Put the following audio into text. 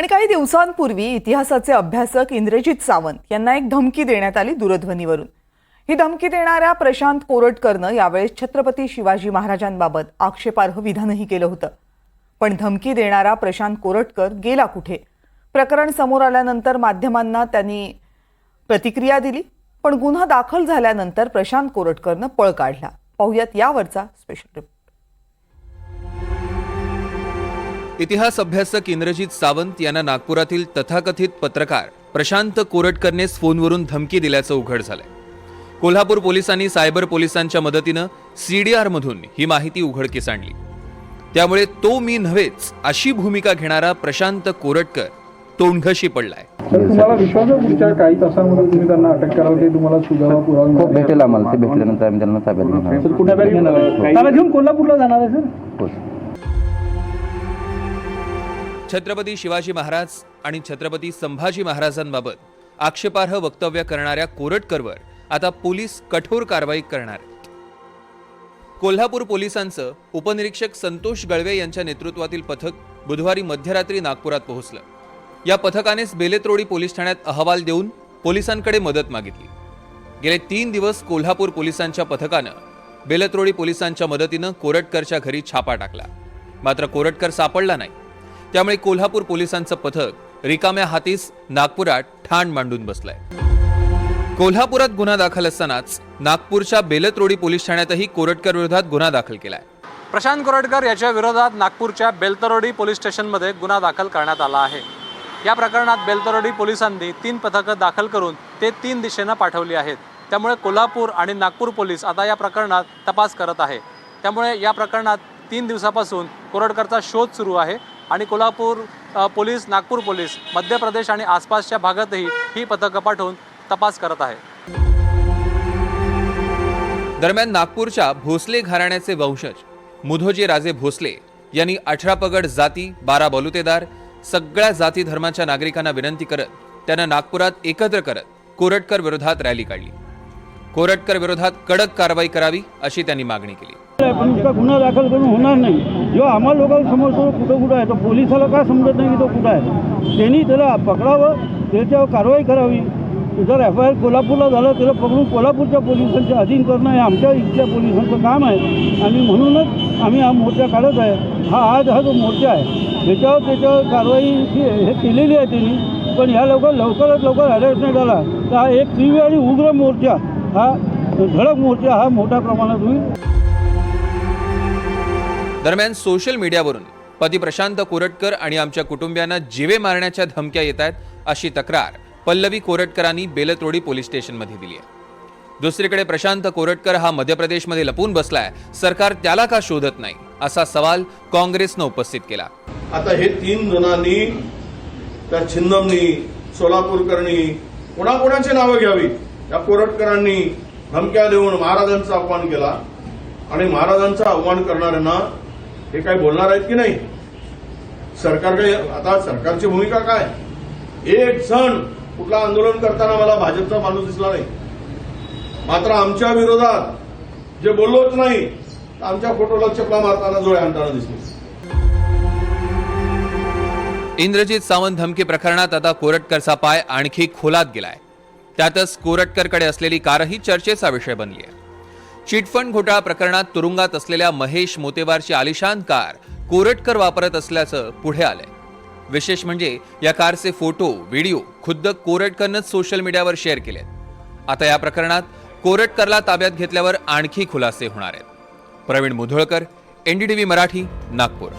आणि काही दिवसांपूर्वी इतिहासाचे अभ्यासक इंद्रजित सावंत यांना एक धमकी देण्यात आली दूरध्वनीवरून. ही धमकी देणाऱ्या प्रशांत कोरटकरनं यावेळेस छत्रपती शिवाजी महाराजांबाबत आक्षेपार्ह विधानही केलं होतं. पण धमकी देणारा प्रशांत कोरटकर गेला कुठे? प्रकरण समोर आल्यानंतर माध्यमांना त्यांनी प्रतिक्रिया दिली पण गुन्हा दाखल झाल्यानंतर प्रशांत कोरटकरनं पळ काढला. पाहुयात यावरचा स्पेशल रिपोर्ट इतिहास अभ्यासक इंद्रजित सावंत यांना नागपुरातील तथाकथित पत्रकार प्रशांत कोरटकरनेच फोनवरून धमकी दिल्याचं उघड झालंय. कोल्हापूर पोलिसांनी सायबर पोलिसांच्या मदतीनं सीडीआर मधून ही माहिती उघडकीस आणली. त्यामुळे तो मी नव्हेच अशी भूमिका घेणारा प्रशांत कोरटकर तोंडघशी पडलाय. तुम्हाला विश्वास आहे पुढच्या काही तासांमध्ये तुम्ही त्यांना अटक करावं ते तुम्हाला सुगावा पुरावा हो? भेटेल आम्हाला ते भेटल्यानंतर आम्ही त्यांना ताब्यात घेणार सर कुठे बॅग घेणार आहे त्याला घेऊन कोल्हापूरला जाणार आहे सर? हो छत्रपती शिवाजी महाराज आणि छत्रपती संभाजी महाराजांबाबत आक्षेपार्ह वक्तव्य करणाऱ्या कोरटकरवर आता पोलीस कठोर कारवाई करणार. आहेत कोल्हापूर पोलिसांचं उपनिरीक्षक संतोष गळवे यांच्या नेतृत्वातील पथक बुधवारी मध्यरात्री नागपुरात पोहोचलं. या पथकानेच बेलेत्रोडी पोलीस ठाण्यात अहवाल देऊन पोलिसांकडे मदत मागितली. गेले तीन दिवस कोल्हापूर पोलिसांच्या पथकानं बेलत्रोडी पोलिसांच्या मदतीनं कोरटकरच्या घरी छापा टाकला. मात्र कोरटकर सापडला नाही. त्यामुळे कोल्हापूर पोलिसांचं पथक रिकाम्या हातीस नागपुरात ठाण मांडून बसलंय. कोल्हापुरात गुन्हा दाखल असतानाच नागपूरच्या बेलतरोडी पोलीस ठाण्यातही कोरटकर विरोधात गुन्हा दाखल केलाय. प्रशांत कोरटकर याच्या विरोधात नागपूरच्या बेलतरोडी पोलीस स्टेशनमध्ये गुन्हा दाखल करण्यात आला आहे. या प्रकरणात बेलतरोडी पोलिसांनी तीन पथकं दाखल करून ते तीन दिशेनं पाठवली आहेत. त्यामुळे कोल्हापूर आणि नागपूर पोलीस आता या प्रकरणात तपास करत आहे. त्यामुळे या प्रकरणात तीन दिवसापासून कोरटकरचा शोध सुरू आहे. आणि कोल्हापूर पोलीस नागपूर पोलीस मध्य प्रदेश आणि आसपासच्या भागातही ही पथकं पाठवून तपास करत आहे दरम्यान नागपूरच्या भोसले घराण्याचे वंशज मुधोजी राजे भोसले यांनी अठरा पगड जाती बारा बलुतेदार सगळ्या जाती धर्माच्या नागरिकांना विनंती करत त्यांना नागपुरात एकत्र करत कोरटकर विरोधात रॅली काढली. कोरटकर विरोधात कडक कारवाई करावी अशी त्यांनी मागणी केली. पण उसका गुन्हा दाखल करून होणार नाही. जेव्हा आम्हा लोकांना समजतो कुठं कुठं आहे? तर पोलिसाला का समजत नाही की तो कुठं आहे? त्यांनी त्याला पकडावं त्याच्यावर कारवाई करावी. जर एफ आय आर कोल्हापूरला झालं त्याला पकडून कोल्हापूरच्या पोलिसांच्या अधीन करणं हे आमच्या इथल्या पोलिसांचं काम आहे. आणि म्हणूनच आम्ही हा मोर्चा काढत आहे. हा आज हा जो मोर्चा आहे त्याच्यावर त्याच्यावर कारवाई हे केलेली आहे त्यांनी. पण ह्या लवकर लवकरात लवकर अरेस्ट नाही झाला. तर हा एक तीव्र आणि उग्र मोर्चा हा धडक मोर्चा हा मोठ्या प्रमाणात होईल. दरम्यान सोशल मीडियावरून पती प्रशांत कोरटकर आणि आमच्या कुटुंबियांना जिवे मारण्याच्या धमक्या येत आहेत अशी तक्रार पल्लवी कोरटकरांनी बेलतोडी पोलीस स्टेशनमध्ये दिली आहे. दुसरीकडे प्रशांत कोरटकर हा मध्य प्रदेशमध्ये लपून बसलाय. सरकार त्याला का शोधत नाही? असा सवाल काँग्रेसनं उपस्थित केला. आता हे तीन जणांनी त्या छिन्नमनी सोलापूरकरणी कोणाकोणाची नावं घ्यावी? या कोरटकरांनी धमक्या देऊन महाराजांचा अपमान केला. आणि महाराजांचा अवमान करणाऱ्यांना हे काय बोलणार आहेत की नाही? सरकार काही आता सरकारची भूमिका काय? एक जण कुठला आंदोलन करताना मला भाजपचा माणूस दिसला नाही. मात्र आमच्या विरोधात जे बोललोच नाही तर आमच्या फोटोला चपला मारताना जोळे आणताना दिसले. इंद्रजित सावंत धमकी प्रकरणात आता कोरटकरचा पाय आणखी खोलात गेलाय. त्यातच कोरटकरकडे असलेली कारही चर्चेचा विषय बनली आहे चिटफंड घोटाळा प्रकरणात तुरुंगात असलेल्या महेश मोतेवारची आलिशान कार कोरटकर वापरत असल्याचं पुढे आलंय. विशेष म्हणजे या कारचे फोटो व्हिडिओ खुद्द कोरटकरनंच सोशल मीडियावर शेअर केलेत. आता या प्रकरणात कोरटकरला ताब्यात घेतल्यावर आणखी खुलासे होणार आहेत. प्रवीण मुधोळकर एनडीटीव्ही मराठी नागपूर.